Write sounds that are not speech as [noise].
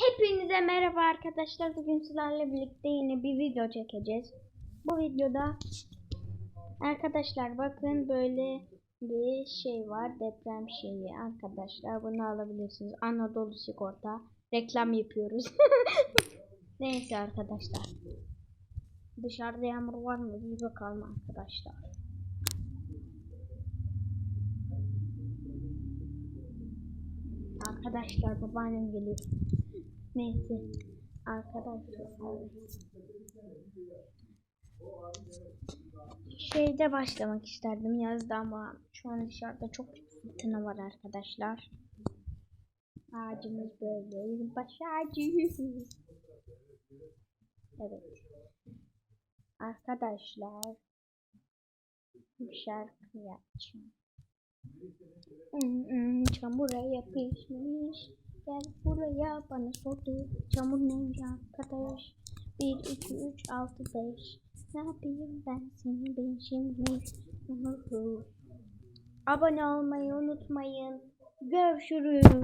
Hepinize merhaba arkadaşlar. Bugün sizlerle birlikte yine bir video çekeceğiz. Bu videoda arkadaşlar bakın böyle bir şey var. Deprem şeyi arkadaşlar. Bunu alabilirsiniz. Anadolu Sigorta. Reklam yapıyoruz. [laughs] Neyse arkadaşlar. Dışarıda yağmur var mı? Bir bakalım arkadaşlar. Arkadaşlar babaannem geliyor. Neyse. Arkadaşlar. Şeyde başlamak isterdim yazda ama şu an dışarıda çok fırtına var arkadaşlar. Ağacımız böyle. Yılbaşı ağacı. Evet. Arkadaşlar. Bir şarkı yapacağım. Hmm, hmm, Çamura yapışmış. Gel buraya bana sordu. Çamur neymiş arkadaş? 1, 2, 3, 6, 5. Ne yapayım ben seni ben şimdi? Abone olmayı unutmayın. Görüşürüz.